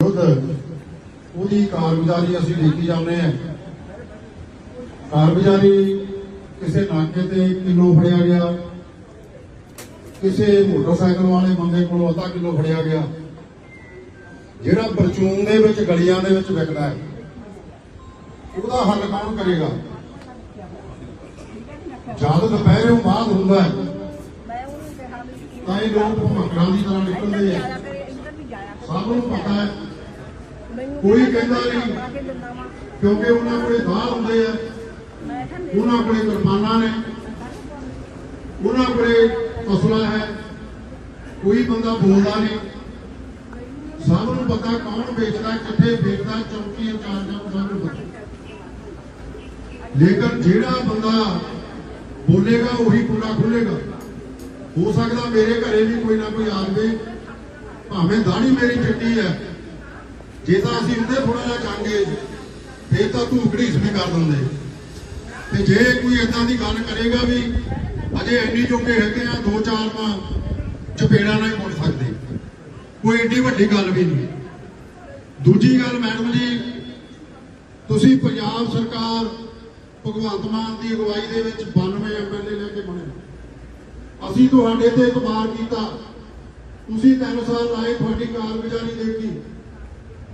ਵਿਰੁੱਧ ਉਹਦੀ ਕਾਰਗੁਜ਼ਾਰੀ ਅਸੀਂ ਦੇਖੀ ਜਾਂਦੇ ਹਾਂ। ਕਾਰਗੁਜ਼ਾਰੀ ਕਿਸੇ ਨਾਕੇ ਤੇ ਕਿਲੋ ਫੜਿਆ ਗਿਆ, ਕਿਸੇ ਮੋਟਰਸਾਈਕਲ ਵਾਲੇ ਬੰਦੇ ਕੋਲੋਂ ਅੱਧਾ ਕਿਲੋ ਫੜਿਆ ਗਿਆ। ਜਿਹੜਾ ਪਰਚੂਨ ਦੇ ਵਿੱਚ, ਗਲੀਆਂ ਦੇ ਵਿੱਚ ਵਿਕਦਾ ਹੈ, ਉਹਦਾ ਹੱਲ ਕੌਣ ਕਰੇਗਾ? ਜਦ ਦੁਪਹਿਰੇ ਬਾਅਦ ਹੁੰਦਾ ਹੈ, ਤਾਂ ਇਹ ਲੋਕ ਭਮਕੜਾਂ ਦੀ ਤਰ੍ਹਾਂ ਨਿਕਲਦੇ ਆ। ਸਭ ਨੂੰ ਪਤਾ ਹੈ ਕੋਈ ਕਹਿੰਦਾ ਨਹੀਂ। ਕਿਉਂਕਿ ਉਹਨਾਂ ਕੋਲੇ ਦਾਲ ਹੁੰਦੇ ਆ। ਉਹਨਾਂ ਕੋਲੇ ਕਿਰਪਾਨਾਂ ਨੇ। ਉਹਨਾਂ ਕੋਲੇ ਅਸਲਾ ਹੈ। ਕੋਈ ਬੰਦਾ ਬੋਲਦਾ ਨਹੀਂ। ਸਭ ਨੂੰ ਪਤਾ ਕੌਣ ਵੇਚਦਾ ਕਿੱਥੇ ਵੇਚਦਾ ਚੌਕੀ ਇੰਚਾਰਜਾਂ ਨੂੰ ਸਭ ਨੂੰ ਪਤਾ ਲੇਕਿਨ ਜਿਹੜਾ ਬੰਦਾ ਬੋਲੇਗਾ ਉਹੀ ਪੂਰਾ ਖੁੱਲੇਗਾ ਹੋ ਸਕਦਾ ਮੇਰੇ ਘਰੇ ਵੀ ਕੋਈ ਨਾ ਕੋਈ ਆ ਜਾਵੇ। ਭਾਵੇਂ ਦਾੜੀ ਮੇਰੀ ਚਿੱਟੀ ਹੈ। ਜੇ ਤਾਂ ਅਸੀਂ ਉਹਦੇ ਥੋੜਾ ਜਿਹਾ ਚਾਂਗੇ ਫੇਰ ਤਾਂ ਤੂੰ ਘੜੀਸ ਵੀ ਕਰ ਦਿੰਦੇ। ਤੇ ਜੇ ਕੋਈ ਇਦਾਂ ਦੀ ਗੱਲ ਕਰੇਗਾ ਵੀ ਅਜੇ ਇੰਨੀ ਜੋਗੇ ਹੈਗੇ ਆ, ਦੋ ਚਾਰ ਤਾਂ ਚਪੇੜਾ ਨਾਲ ਹੀ ਮੁੜ ਸਕਦੇ। ਕੋਈ ਏਡੀ ਵੱਡੀ ਗੱਲ ਵੀ ਨਹੀਂ। ਦੂਜੀ ਗੱਲ, ਮੈਡਮ ਜੀ, ਤੁਸੀਂ ਪੰਜਾਬ ਸਰਕਾਰ ਭਗਵੰਤ ਮਾਨ ਦੀ ਅਗਵਾਈ ਦੇ ਵਿੱਚ 92 ਐਮਐਲਏ ਲੈ ਕੇ ਬਣੇ। ਅਸੀਂ ਤੁਹਾਡੇ ਤੇ ਇਤਬਾਰ ਕੀਤਾ। ਤੁਸੀਂ ਤਿੰਨ ਸਾਲ ਲਾਏ, ਤੁਹਾਡੀ ਕਾਰਗੁਜ਼ਾਰੀ ਦੇਖੀ।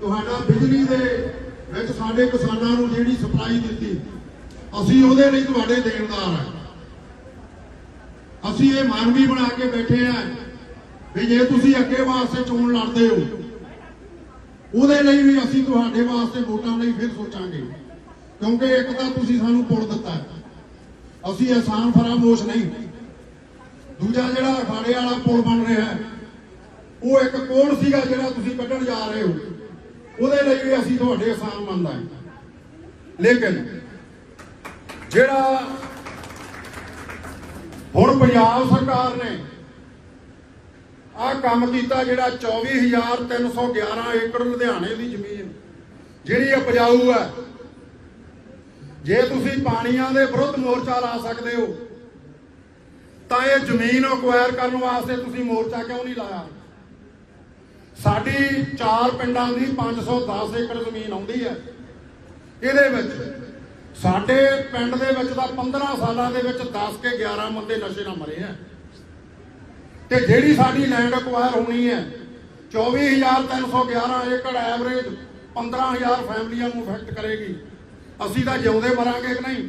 ਤੁਹਾਡਾ ਬਿਜਲੀ ਦੇ ਵਿੱਚ ਸਾਡੇ ਕਿਸਾਨਾਂ ਨੂੰ ਜਿਹੜੀ ਸਪਲਾਈ ਦਿੱਤੀ, ਅਸੀਂ ਉਹਦੇ ਲਈ ਤੁਹਾਡੇ ਦੇਣਦਾਰ ਹਾਂ। ਅਸੀਂ ਇਹ ਮਨ ਵੀ ਬਣਾ ਕੇ ਬੈਠੇ ਆ ਵੀ ਜੇ ਤੁਸੀਂ ਅੱਗੇ ਵਾਸਤੇ ਚੋਣ ਲੜਦੇ ਹੋ, ਉਹਦੇ ਲਈ ਵੀ ਅਸੀਂ ਤੁਹਾਡੇ ਵਾਸਤੇ ਵੋਟਾਂ ਲਈ ਫਿਰ ਸੋਚਾਂਗੇ। ਕਿਉਂਕਿ ਇੱਕ ਤਾਂ ਤੁਸੀਂ ਸਾਨੂੰ ਪੁੱਲ ਦਿੱਤਾ ਅਸੀਂ ਆਸਾਨ ਫਰਾਮੋਸ਼ ਨਹੀਂ। ਦੂਜਾ ਜਿਹੜਾ ਅਖਾੜੇ ਵਾਲਾ ਪੁਲ ਬਣ ਰਿਹਾ ਹੈ, ਉਹ ਇੱਕ ਕੋਡ ਸੀਗਾ ਜਿਹੜਾ ਤੁਸੀਂ ਕੱਢਣ ਜਾ ਰਹੇ ਹੋ? ਉਹਦੇ ਲਈ ਵੀ ਅਸੀਂ ਤੁਹਾਡੇ ਆਸਾਨ ਮੰਨਦਾ ਹਾਂ। ਲੇਕਿਨ ਜਿਹੜਾ ਹੁਣ ਪੰਜਾਬ ਸਰਕਾਰ ਨੇ ਆਹ ਕੰਮ ਕੀਤਾ ਜਿਹੜਾ 24311 ਏਕੜ ਲੁਧਿਆਣੇ ਦੀ ਜ਼ਮੀਨ ਜਿਹੜੀ ਉਪਜਾਊ ਹੈ, ਜੇ ਤੁਸੀਂ ਪਾਣੀਆਂ ਦੇ ਵਿਰੁੱਧ ਮੋਰਚਾ ਲਾ ਸਕਦੇ ਹੋ, ਤਾਂ ਇਹ ਜ਼ਮੀਨ ਅਕਵਾਇਰ ਕਰਨ ਵਾਸਤੇ ਤੁਸੀਂ ਮੋਰਚਾ ਕਿਉਂ ਨਹੀਂ ਲਾਇਆ? ਸਾਡੀ ਚਾਰ ਪਿੰਡਾਂ ਦੀ 510 ਏਕੜ ਜ਼ਮੀਨ ਆਉਂਦੀ ਹੈ। ਇਹਦੇ ਵਿੱਚ ਸਾਡੇ ਪਿੰਡ ਦੇ ਵਿੱਚ ਤਾਂ 15 ਸਾਲਾਂ ਦੇ ਵਿੱਚ 10 ਕੇ 11 ਬੰਦੇ ਨਸ਼ੇ ਨਾਲ ਮਰੇ ਆ ਤੇ ਜਿਹੜੀ ਸਾਡੀ ਲੈਂਡ ਅਕਵਾਇਰ ਹੋਣੀ ਹੈ 24311 ਏਕੜ ਐਵਰੇਜ 15000 ਫੈਮਲੀਆਂ ਨੂੰ ਇਫੈਕਟ ਕਰੇਗੀ। ਅਸੀਂ ਤਾਂ ਜਿਉਂਦੇ ਮਰਾਂਗੇ ਕਿ ਨਹੀਂ?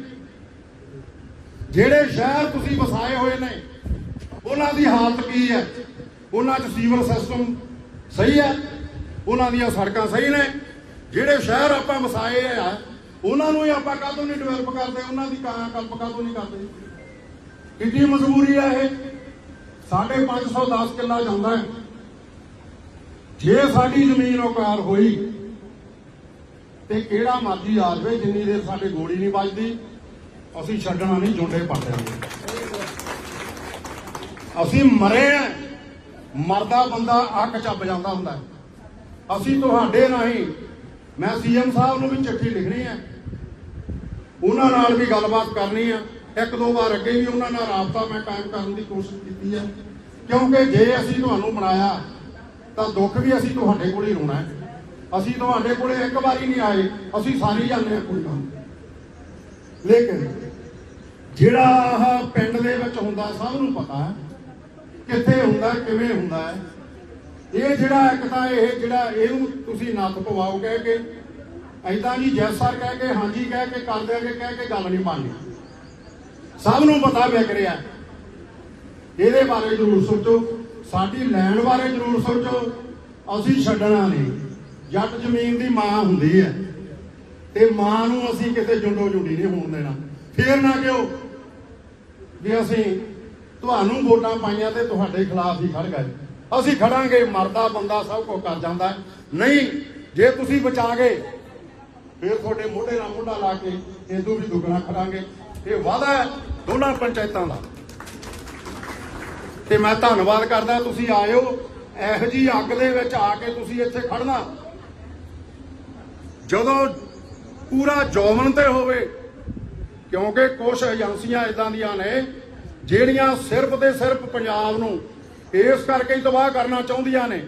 ਜਿਹੜੇ ਸ਼ਹਿਰ ਤੁਸੀਂ ਵਸਾਏ ਹੋਏ ਨੇ, ਉਹਨਾਂ ਦੀ ਹਾਲਤ ਕੀ ਹੈ? ਉਹਨਾਂ 'ਚ ਸੀਵਰ ਸਿਸਟਮ ਸਹੀ ਹੈ। ਉਹਨਾਂ ਦੀਆਂ ਸੜਕਾਂ ਸਹੀ ਨੇ। ਜਿਹੜੇ ਸ਼ਹਿਰ ਆਪਾਂ ਵਸਾਏ ਆ, ਉਹਨਾਂ ਨੂੰ ਹੀ ਆਪਾਂ ਕਾਹਤੋਂ ਨਹੀਂ ਡਿਵੈਲਪ ਕਰਦੇ, ਉਹਨਾਂ ਦੀ ਕਾਂ ਕਲਪ ਕਾਹਤੋਂ ਨਹੀਂ ਕਰਦੇ ਕਿੰਨੀ ਮਜਬੂਰੀ ਹੈ ਇਹ। ਸਾਡੇ 510 ਕਿੱਲਾ ਜਾਂਦਾ ਜੇ ਸਾਡੀ ਜ਼ਮੀਨ ਉਕਾਰ ਹੋਈ, ਤੇ ਕਿਹੜਾ ਮਰਜ਼ੀ ਆ ਜਾਵੇ, ਜਿੰਨੀ ਦੇਰ ਸਾਡੇ ਗੋਲੀ ਨਹੀਂ ਵੱਜਦੀ, ਅਸੀਂ ਛੱਡਣਾ ਨਹੀਂ, ਜੁੰਡੇ ਪਾ ਦਿਆਂਗੇ ਅਸੀਂ ਮਰੇ ਆ। ਮਰਦਾ ਬੰਦਾ ਅੱਖ ਚੱਬ ਜਾਂਦਾ ਹੁੰਦਾ ਅਸੀਂ ਤੁਹਾਡੇ ਰਾਹੀਂ, ਮੈਂ ਸੀਐਮ ਸਾਹਿਬ ਨੂੰ ਵੀ ਚਿੱਠੀ ਲਿਖਣੀ ਹੈ। ਉਹਨਾਂ ਨਾਲ ਵੀ ਗੱਲਬਾਤ ਕਰਨੀ ਆ ਇੱਕ ਦੋ ਵਾਰ ਅੱਗੇ ਵੀ ਉਹਨਾਂ ਨਾਲ ਰਾਬਤਾ ਮੈਂ ਕਾਇਮ ਕਰਨ ਦੀ ਕੋਸ਼ਿਸ਼ ਕੀਤੀ ਹੈ। ਕਿਉਂਕਿ ਜੇ ਅਸੀਂ ਤੁਹਾਨੂੰ ਬਣਾਇਆ, ਤਾਂ ਦੁੱਖ ਵੀ ਅਸੀਂ ਤੁਹਾਡੇ ਕੋਲ ਹੀ ਰੋਣਾ ਹੈ। ਅਸੀਂ ਤੁਹਾਡੇ ਕੋਲੇ ਇੱਕ ਵਾਰੀ ਨਹੀਂ ਆਏ, ਅਸੀਂ ਸਾਰੇ ਜਾਂਦੇ ਹਾਂ ਕੋਈ ਕੰਮ। ਲੇਕਿਨ ਜਿਹੜਾ ਪਿੰਡ ਦੇ ਵਿੱਚ ਹੁੰਦਾ, ਸਭ ਨੂੰ ਪਤਾ ਹੈ ਕਿੱਥੇ ਹੁੰਦਾ, ਕਿਵੇਂ ਹੁੰਦਾ ਹੈ? ਇਹ ਜਿਹੜਾ ਇੱਕ ਤਾਂ ਇਹ ਜਿਹੜਾ ਇਹਨੂੰ ਤੁਸੀਂ ਨੱਥ ਪਵਾਓ ਕਹਿ ਕੇ ਐਦਾਂ ਜੀ ਜੈਸ ਸਰ ਕਹਿ ਕੇ, ਹਾਂਜੀ ਕਹਿ ਕੇ ਕਰ ਦਿਆਂਗੇ ਕਹਿ ਕੇ ਗੱਲ ਨਹੀਂ ਬਣਨੀ। ਸਭ ਨੂੰ ਪਤਾ ਵਿਕ ਰਿਹਾ। ਇਹਦੇ ਬਾਰੇ ਜ਼ਰੂਰ ਸੋਚੋ। ਸਾਡੀ ਲੈਣ ਬਾਰੇ ਜ਼ਰੂਰ ਸੋਚੋ। ਅਸੀਂ ਛੱਡਣਾ ਨਹੀਂ। ਜੱਟ ਜ਼ਮੀਨ ਦੀ ਮਾਂ ਹੁੰਦੀ ਹੈ। ਤੇ ਮਾਂ ਨੂੰ ਅਸੀਂ ਕਿਤੇ ਜੁੰਡੋ ਜੁੰਡੀ ਨਹੀਂ ਹੋਣ ਦੇਣਾ। ਫੇਰ ਨਾ ਕਿਉਂ? ਵੀ ਅਸੀਂ ਤੁਹਾਨੂੰ ਵੋਟਾਂ ਪਾਈਆਂ ਤੇ ਤੁਹਾਡੇ ਖਿਲਾਫ ਹੀ ਖੜ ਗਏ। ਅਸੀਂ ਖੜਾਂਗੇ ਮਰਦਾ ਬੰਦਾ ਸਭ ਕੁਝ ਕਰ ਜਾਂਦਾ ਨਹੀਂ, ਜੇ ਤੁਸੀਂ ਬਚਾ ਗਏ ਫਿਰ ਤੁਹਾਡੇ ਮੋਢੇ ਨਾਲ ਮੋਢਾ ਲਾ ਕੇ ਇਦੋਂ ਵੀ ਦੁੱਗਣਾ ਖੜਾਂਗੇ ਇਹ ਵਾਅਦਾ ਹੈ ਦੋਨਾਂ ਪੰਚਾਇਤਾਂ ਦਾ। ਤੇ ਮੈਂ ਧੰਨਵਾਦ ਕਰਦਾ, ਤੁਸੀਂ ਆਇਓ। ਇਹੋ ਜੀ ਅੱਗ ਦੇ ਵਿੱਚ ਆ ਕੇ ਤੁਸੀਂ ਇੱਥੇ ਖੜਨਾ ਜਦੋਂ ਪੂਰਾ ਜੋਵਨ ਤੇ ਹੋਵੇ, ਕਿਉਂਕਿ ਕੁਝ ਏਜੰਸੀਆਂ ਇਦਾਂ ਦੀਆਂ ਨੇ ਜਿਹੜੀਆਂ ਸਿਰਫ ਤੇ ਸਿਰਫ ਪੰਜਾਬ ਨੂੰ ਇਸ ਕਰਕੇ ਹੀ ਤਬਾਹ ਕਰਨਾ ਚਾਹੁੰਦੀਆਂ ਨੇ,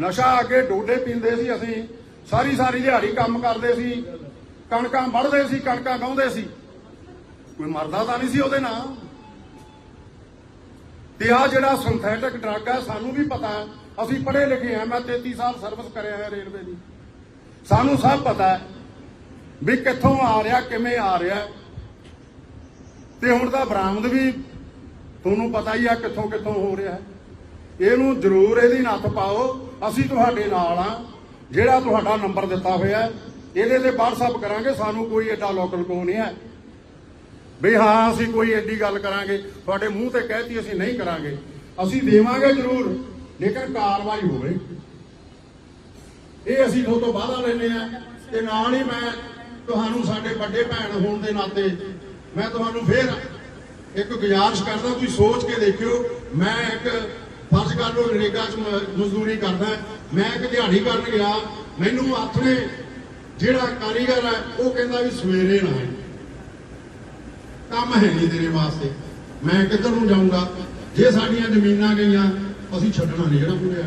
ਨਸ਼ਾ ਅੱਗੇ ਡੋਡੇ ਪੀਂਦੇ ਸੀ ਅਸੀਂ ਸਾਰੀ ਸਾਰੀ ਦਿਹਾੜੀ ਕੰਮ ਕਰਦੇ ਸੀ, ਕਣਕਾਂ ਵੱਢਦੇ ਸੀ, ਕਣਕਾਂ ਗਾਉਂਦੇ ਸੀ। ਕੋਈ ਮਰਦਾ ਤਾਂ ਨਹੀਂ ਸੀ ਉਹਦੇ ਨਾਲ। ਤੇ ਆ ਜਿਹੜਾ ਸਿੰਥੈਟਿਕ ਡਰੱਗ ਆ, ਸਾਨੂੰ ਵੀ ਪਤਾ, ਅਸੀਂ ਪੜ੍ਹੇ ਲਿਖੇ ਆ, ਮੈਂ 33 ਸਾਲ ਸਰਵਿਸ ਕਰਿਆ ਹੈ ਰੇਲਵੇ ਦੀ। ਸਾਨੂੰ ਸਭ ਪਤਾ ਵੀ ਕਿੱਥੋਂ ਆ ਰਿਹਾ, ਕਿਵੇਂ ਆ ਰਿਹਾ। ਤੇ ਹੁਣ ਤਾਂ ਬਰਾਮਦ ਵੀ ਤੁਹਾਨੂੰ ਪਤਾ ਹੀ ਆ ਕਿੱਥੋਂ ਕਿੱਥੋਂ ਹੋ ਰਿਹਾ ਹੈ। ਇਹਨੂੰ ਜ਼ਰੂਰ ਇਹਦੀ ਨੱਥ ਪਾਓ, ਅਸੀਂ ਤੁਹਾਡੇ ਨਾਲ ਆ। ਜਿਹੜਾ ਤੁਹਾਡਾ ਨੰਬਰ ਦਿੱਤਾ ਹੋਇਆ ਇਹਦੇ ਤੇ WhatsApp ਕਰਾਂਗੇ, ਸਾਨੂੰ ਕੋਈ ਐਡਾ ਲੋਕਲ ਕੋ ਨਹੀਂ ਹੈ। ਵੀ ਹਾਂ, ਅਸੀਂ ਕੋਈ ਐਡੀ ਗੱਲ ਕਰਾਂਗੇ, ਤੁਹਾਡੇ ਮੂੰਹ ਤੇ ਕਹਿਤੀ ਅਸੀਂ ਨਹੀਂ ਕਰਾਂਗੇ। ਅਸੀਂ ਦੇਵਾਂਗੇ ਜ਼ਰੂਰ, ਲੇਕਿਨ ਕਾਰਵਾਈ ਹੋਵੇ। ਇਹ ਅਸੀਂ ਤੁਹਾਡੇ ਤੋਂ ਵਾਅਦਾ ਲੈਨੇ ਆ ਤੇ ਨਾਲ ਹੀ ਮੈਂ ਤੁਹਾਨੂੰ ਸਾਡੇ ਵੱਡੇ ਭੈਣ ਹੋਣ ਦੇ ਨਾਤੇ, ਮੈਂ ਤੁਹਾਨੂੰ ਫੇਰ ਇੱਕ ਗੁਜ਼ਾਰਿਸ਼ ਕਰਦਾ, ਤੁਸੀਂ ਸੋਚ ਕੇ ਦੇਖਿਓ, ਮੈਂ ਇੱਕ ਫਰਜ਼ ਕਰ ਲਓ ਨਰੇਗਾ ਚ ਮਜ਼ਦੂਰੀ ਕਰਦਾ, ਮੈਂ ਇੱਕ ਦਿਹਾੜੀ ਕਰਨ ਗਿਆ, ਮੈਨੂੰ ਆਥਣੇ ਜਿਹੜਾ ਕਾਰੀਗਰ ਹੈ, ਉਹ ਕਹਿੰਦਾ ਵੀ ਸਵੇਰੇ ਨਾ ਕੰਮ ਹੈ ਨਹੀਂ ਤੇਰੇ ਵਾਸਤੇ, ਮੈਂ ਕਿੱਧਰ ਨੂੰ ਜਾਊਂਗਾ? ਜੇ ਸਾਡੀਆਂ ਜ਼ਮੀਨਾਂ ਗਈਆਂ, ਅਸੀਂ ਛੱਡਣਾ ਨਹੀਂ ਜਿਹੜਾ ਪੂਰੇ